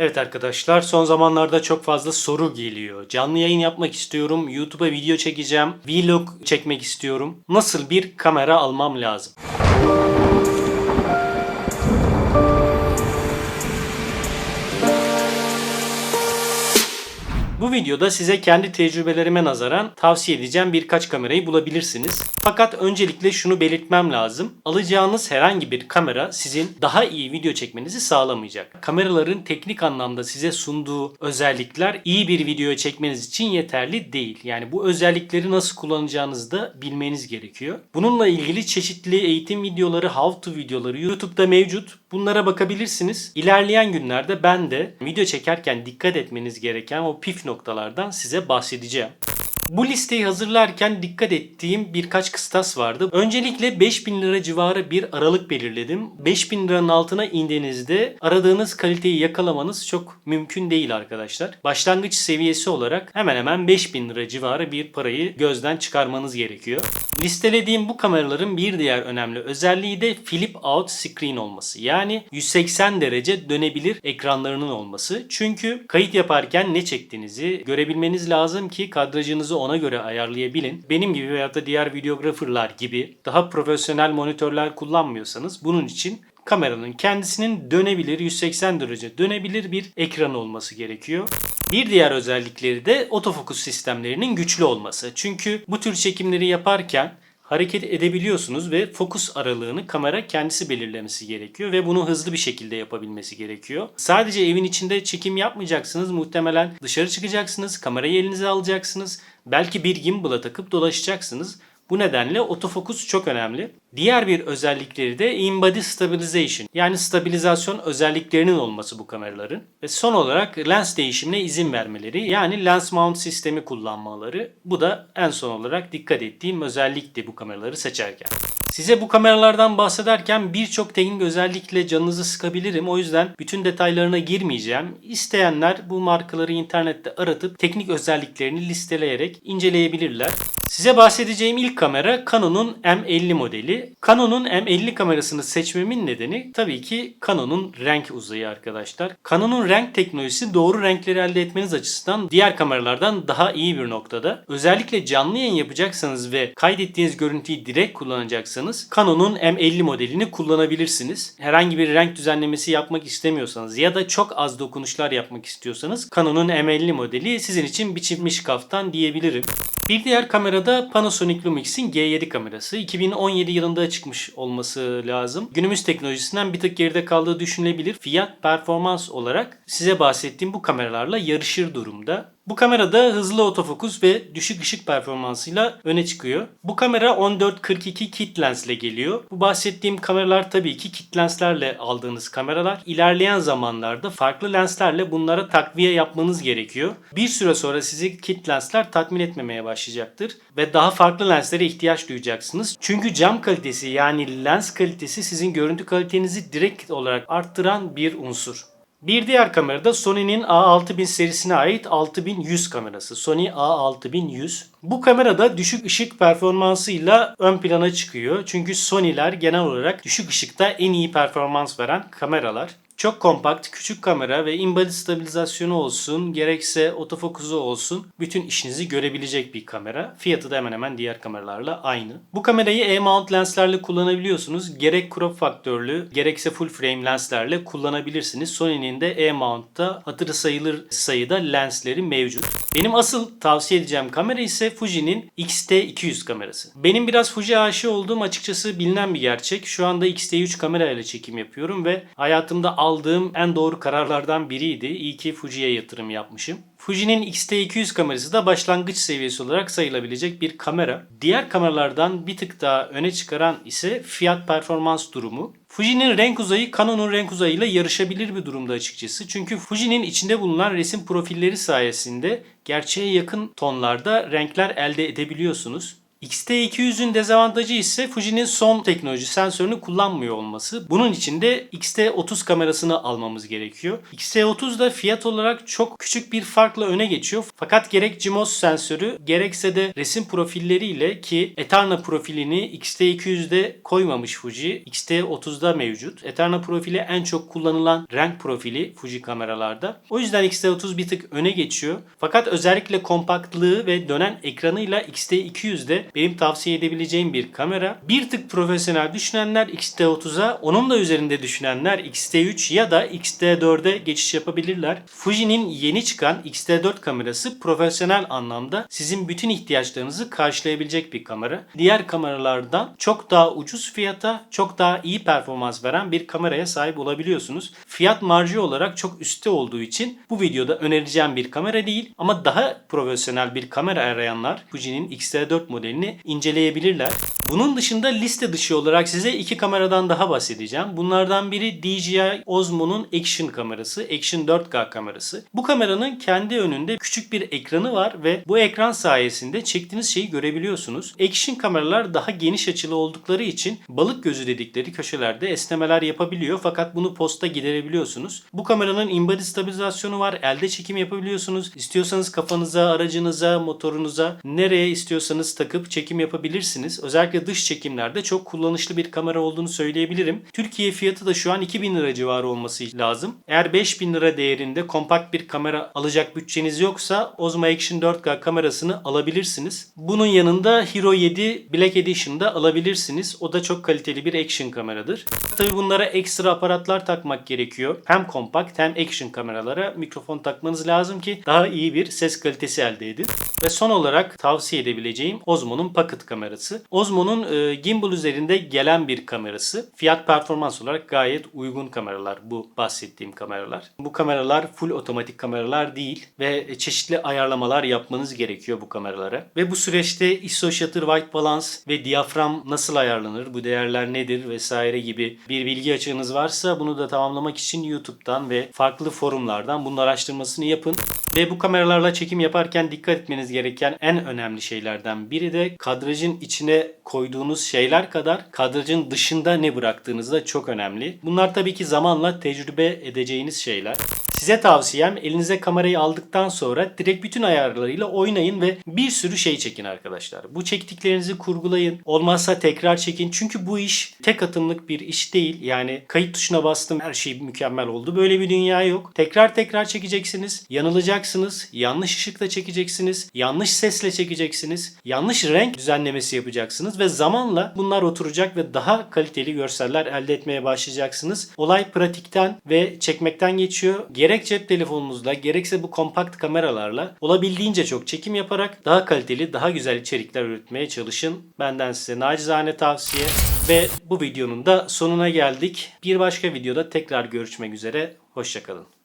Evet arkadaşlar son zamanlarda çok fazla soru geliyor. Canlı yayın yapmak istiyorum. YouTube'a video çekeceğim. Vlog çekmek istiyorum. Nasıl bir kamera almam lazım? Bu videoda size kendi tecrübelerime nazaran tavsiye edeceğim birkaç kamerayı bulabilirsiniz. Fakat öncelikle şunu belirtmem lazım. Alacağınız herhangi bir kamera sizin daha iyi video çekmenizi sağlamayacak. Kameraların teknik anlamda size sunduğu özellikler iyi bir video çekmeniz için yeterli değil. Yani bu özellikleri nasıl kullanacağınızı da bilmeniz gerekiyor. Bununla ilgili çeşitli eğitim videoları, how to videoları YouTube'da mevcut. Bunlara bakabilirsiniz. İlerleyen günlerde ben de video çekerken dikkat etmeniz gereken o pif noktalardan size bahsedeceğim. Bu listeyi hazırlarken dikkat ettiğim birkaç kıstas vardı. Öncelikle 5000 lira civarı bir aralık belirledim. 5000 liranın altına indiğinizde aradığınız kaliteyi yakalamanız çok mümkün değil arkadaşlar. Başlangıç seviyesi olarak hemen hemen 5000 lira civarı bir parayı gözden çıkarmanız gerekiyor. Listelediğim bu kameraların bir diğer önemli özelliği de flip out screen olması. Yani 180 derece dönebilir ekranlarının olması. Çünkü kayıt yaparken ne çektiğinizi görebilmeniz lazım ki kadrajınızı ona göre ayarlayabilin. Benim gibi veyahut da diğer videographerlar gibi daha profesyonel monitörler kullanmıyorsanız bunun için kameranın kendisinin dönebilir 180 derece dönebilir bir ekran olması gerekiyor. Bir diğer özellikleri de otofokus sistemlerinin güçlü olması. Çünkü bu tür çekimleri yaparken hareket edebiliyorsunuz ve fokus aralığını kamera kendisi belirlemesi gerekiyor ve bunu hızlı bir şekilde yapabilmesi gerekiyor. Sadece evin içinde çekim yapmayacaksınız. Muhtemelen dışarı çıkacaksınız, kamerayı elinize alacaksınız. Belki bir gimbal'a takıp dolaşacaksınız. Bu nedenle otofokus çok önemli. Diğer bir özellikleri de in-body stabilization yani stabilizasyon özelliklerinin olması bu kameraların. Ve son olarak lens değişimine izin vermeleri yani lens mount sistemi kullanmaları. Bu da en son olarak dikkat ettiğim özellikti bu kameraları seçerken. Size bu kameralardan bahsederken birçok teknik özellikle canınızı sıkabilirim. O yüzden bütün detaylarına girmeyeceğim. İsteyenler bu markaları internette aratıp teknik özelliklerini listeleyerek inceleyebilirler. Size bahsedeceğim ilk kamera Canon'un M50 modeli. Canon'un M50 kamerasını seçmemin nedeni tabii ki Canon'un renk uzayı arkadaşlar. Canon'un renk teknolojisi doğru renkleri elde etmeniz açısından diğer kameralardan daha iyi bir noktada. Özellikle canlı yayın yapacaksanız ve kaydettiğiniz görüntüyü direkt kullanacaksanız Canon'un M50 modelini kullanabilirsiniz. Herhangi bir renk düzenlemesi yapmak istemiyorsanız ya da çok az dokunuşlar yapmak istiyorsanız Canon'un M50 modeli sizin için biçilmiş kaftan diyebilirim. Bir diğer kamerada Panasonic Lumix'in G7 kamerası. 2017 yılında çıkmış olması lazım. Günümüz teknolojisinden bir tık geride kaldığı düşünülebilir. Fiyat performans olarak size bahsettiğim bu kameralarla yarışır durumda. Bu kamerada hızlı otofokus ve düşük ışık performansıyla öne çıkıyor. Bu kamera 14-42 kit lensle geliyor. Bu bahsettiğim kameralar tabii ki kit lenslerle aldığınız kameralar. İlerleyen zamanlarda farklı lenslerle bunlara takviye yapmanız gerekiyor. Bir süre sonra sizi kit lensler tatmin etmemeye başlayacaktır ve daha farklı lenslere ihtiyaç duyacaksınız. Çünkü cam kalitesi yani lens kalitesi sizin görüntü kalitenizi direkt olarak arttıran bir unsur. Bir diğer kamera da Sony'nin A6000 serisine ait 6100 kamerası. Sony A6100. Bu kamerada düşük ışık performansıyla ön plana çıkıyor. Çünkü Sony'ler genel olarak düşük ışıkta en iyi performans veren kameralar. Çok kompakt, küçük kamera ve in-body stabilizasyonu olsun, gerekse otofokusu olsun bütün işinizi görebilecek bir kamera. Fiyatı da hemen hemen diğer kameralarla aynı. Bu kamerayı E-mount lenslerle kullanabiliyorsunuz. Gerek crop faktörlü, gerekse full frame lenslerle kullanabilirsiniz. Sony'nin de E-mount'ta hatırı sayılır sayıda lensleri mevcut. Benim asıl tavsiye edeceğim kamera ise Fuji'nin X-T200 kamerası. Benim biraz Fuji aşığı olduğum açıkçası bilinen bir gerçek. Şu anda X-T3 kamera ile çekim yapıyorum ve hayatımda aldığım en doğru kararlardan biriydi. İyi ki Fuji'ye yatırım yapmışım. Fuji'nin X-T200 kamerası da başlangıç seviyesi olarak sayılabilecek bir kamera. Diğer kameralardan bir tık daha öne çıkaran ise fiyat performans durumu. Fuji'nin renk uzayı Canon'un renk uzayıyla yarışabilir bir durumda açıkçası. Çünkü Fuji'nin içinde bulunan resim profilleri sayesinde gerçeğe yakın tonlarda renkler elde edebiliyorsunuz. X-T200'ün dezavantajı ise Fuji'nin son teknoloji sensörünü kullanmıyor olması. Bunun için de X-T30 kamerasını almamız gerekiyor. X-T30 da fiyat olarak çok küçük bir farkla öne geçiyor. Fakat gerek CMOS sensörü gerekse de resim profilleriyle ki Eterna profilini X-T200'de koymamış Fuji. X-T30'da mevcut. Eterna profili en çok kullanılan renk profili Fuji kameralarda. O yüzden X-T30 bir tık öne geçiyor. Fakat özellikle kompaktlığı ve dönen ekranıyla X-T200'de benim tavsiye edebileceğim bir kamera. Bir tık profesyonel düşünenler X-T30'a, onun da üzerinde düşünenler X-T3 ya da X-T4'e geçiş yapabilirler. Fuji'nin yeni çıkan X-T4 kamerası profesyonel anlamda sizin bütün ihtiyaçlarınızı karşılayabilecek bir kamera. Diğer kameralardan çok daha ucuz fiyata, çok daha iyi performans veren bir kameraya sahip olabiliyorsunuz. Fiyat marjı olarak çok üstte olduğu için bu videoda önereceğim bir kamera değil ama daha profesyonel bir kamera arayanlar Fuji'nin X-T4 modelini inceleyebilirler. Bunun dışında liste dışı olarak size iki kameradan daha bahsedeceğim. Bunlardan biri DJI Osmo'nun Action kamerası, Action 4K kamerası. Bu kameranın kendi önünde küçük bir ekranı var ve bu ekran sayesinde çektiğiniz şeyi görebiliyorsunuz. Action kameralar daha geniş açılı oldukları için balık gözü dedikleri köşelerde esnemeler yapabiliyor fakat bunu posta giderebiliyorsunuz. Bu kameranın in-body stabilizasyonu var. Elde çekim yapabiliyorsunuz. İstiyorsanız kafanıza, aracınıza, motorunuza nereye istiyorsanız takıp çekim yapabilirsiniz. Özellikle dış çekimlerde çok kullanışlı bir kamera olduğunu söyleyebilirim. Türkiye fiyatı da şu an 2000 lira civarı olması lazım. Eğer 5000 lira değerinde kompakt bir kamera alacak bütçeniz yoksa Osmo Action 4K kamerasını alabilirsiniz. Bunun yanında Hero 7 Black Edition'da alabilirsiniz. O da çok kaliteli bir action kameradır. Tabi bunlara ekstra aparatlar takmak gerekiyor. Hem kompakt hem action kameralara mikrofon takmanız lazım ki daha iyi bir ses kalitesi elde edin. Ve son olarak tavsiye edebileceğim Osmo'nun Pocket kamerası. Osmo'nun e, gimbal üzerinde gelen bir kamerası. Fiyat performans olarak gayet uygun kameralar bu bahsettiğim kameralar. Bu kameralar full otomatik kameralar değil ve çeşitli ayarlamalar yapmanız gerekiyor bu kameralara. Ve bu süreçte ISO shutter white balance ve diyafram nasıl ayarlanır, bu değerler nedir vesaire gibi bir bilgi açığınız varsa bunu da tamamlamak için YouTube'dan ve farklı forumlardan bunun araştırmasını yapın. Ve bu kameralarla çekim yaparken dikkat etmeniz gereken en önemli şeylerden biri de kadrajın içine koyduğunuz şeyler kadar kadrajın dışında ne bıraktığınız da çok önemli. Bunlar tabii ki zamanla tecrübe edeceğiniz şeyler. Size tavsiyem elinize kamerayı aldıktan sonra direkt bütün ayarlarıyla oynayın ve bir sürü şey çekin arkadaşlar. Bu çektiklerinizi kurgulayın. Olmazsa tekrar çekin. Çünkü bu iş tek atımlık bir iş değil. Yani kayıt tuşuna bastım her şey mükemmel oldu. Böyle bir dünya yok. Tekrar tekrar çekeceksiniz. Yanılacaksınız. Yanlış ışıkla çekeceksiniz. Yanlış sesle çekeceksiniz. Yanlış renk düzenlemesi yapacaksınız ve zamanla bunlar oturacak ve daha kaliteli görseller elde etmeye başlayacaksınız. Olay pratikten ve çekmekten geçiyor. Gerek cep telefonunuzla gerekse bu kompakt kameralarla olabildiğince çok çekim yaparak daha kaliteli, daha güzel içerikler üretmeye çalışın. Benden size nacizane tavsiye ve bu videonun da sonuna geldik. Bir başka videoda tekrar görüşmek üzere. Hoşçakalın.